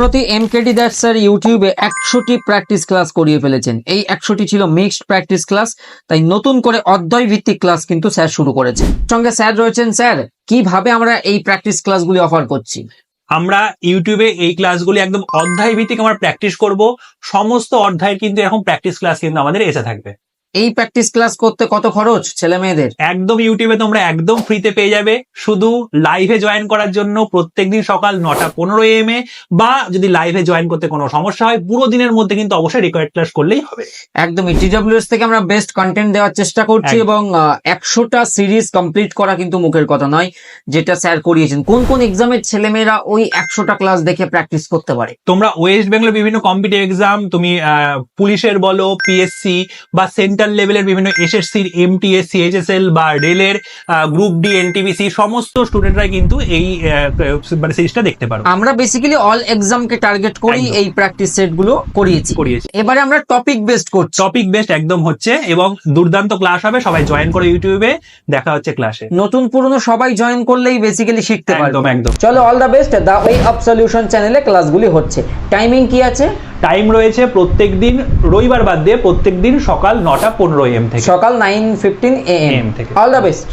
সম্প্রতি MKD that sir ইউটিউবে একশোটি প্র্যাকটিস ক্লাস করিয়ে ফেলেছেন। এই একশোটি ছিল মিক্সড প্র্যাকটিস ক্লাস, তাই নতুন করে অধ্যায় ভিত্তিক ক্লাস কিন্তু স্যার শুরু করেছেন। সঙ্গে স্যার রয়েছেন স্যার, কীভাবে আমরা এই প্র্যাকটিস ক্লাসগুলি অফার করছি? আমরা ইউটিউবে এই ক্লাসগুলি একদম অধ্যায় ভিত্তিক আমরা প্র্যাকটিস করব, সমস্ত অধ্যায়ের কিন্তু এরকম প্র্যাকটিস ক্লাস কিন্তু আমাদের এসে থাকবে। এই প্র্যাকটিস ক্লাস করতে কত খরচ ছেলে মেয়েদের? একদম ইউটিউবে তোমরা একদম ফ্রিতে পেয়ে যাবে। শুধু লাইভে জয়েন করার জন্য প্রত্যেকদিন সকাল নটা পনেরো এম এ বা যদি লাইভে জয়েন করতে কোনো সমস্যা হয় পুরো দিনের মধ্যে কিন্তু অবশ্যই রেকর্ড ক্লাস করলেই হবে। একদমই টিডব্লিউএস থেকে আমরা বেস্ট কন্টেন্ট দেওয়ার চেষ্টা করছি একদম। এবং একশোটা সিরিজ কমপ্লিট করা কিন্তু মুখের কথা নয় যেটা স্যার করিয়েছেন। কোন কোন এক্সামের ছেলেমেয়েরা ওই একশোটা ক্লাস দেখে প্র্যাকটিস করতে পারে? তোমরা ওয়েস্ট বেঙ্গলের বিভিন্ন কম্পিটিভ এক্সাম তুমি পুলিশের বলো পিএসসি বা সেন্ট্রাল লেভেলের বিভিন্ন এসএসসির এমটিএস সিএইচএসএল বা রেলের গ্রুপ ডি এনটিবিসি সমস্ত স্টুডেন্টরা কিন্তু এই মানে সিরিজটা দেখতে পারো। আমরা বেসিক্যালি অল এক্সামকে টার্গেট করি এই প্র্যাকটিস সেটগুলো করিয়েছি। করিয়েছি। এবারে আমরা টপিক বেসড করছি। টপিক বেস্ট একদম হচ্ছে এবং দুর্দান্ত ক্লাস হবে সবাই জয়েন করে ইউটিউবে দেখা হচ্ছে ক্লাসে নতুন পুরনো সবাই জয়েন করলেই বেসিক্যালি শিখতে পারবে। একদম। একদম চলো all the best the way of solution চ্যানেলে ক্লাসগুলি হচ্ছে। টাইমিং কি আছে? টাইম রয়েছে প্রত্যেক দিন রবিবার বাদ দিয়ে প্রত্যেক দিন সকাল নটা পনেরো এম থেকে। সকাল নাইন ফিফটিন এ এম থেকে। All the best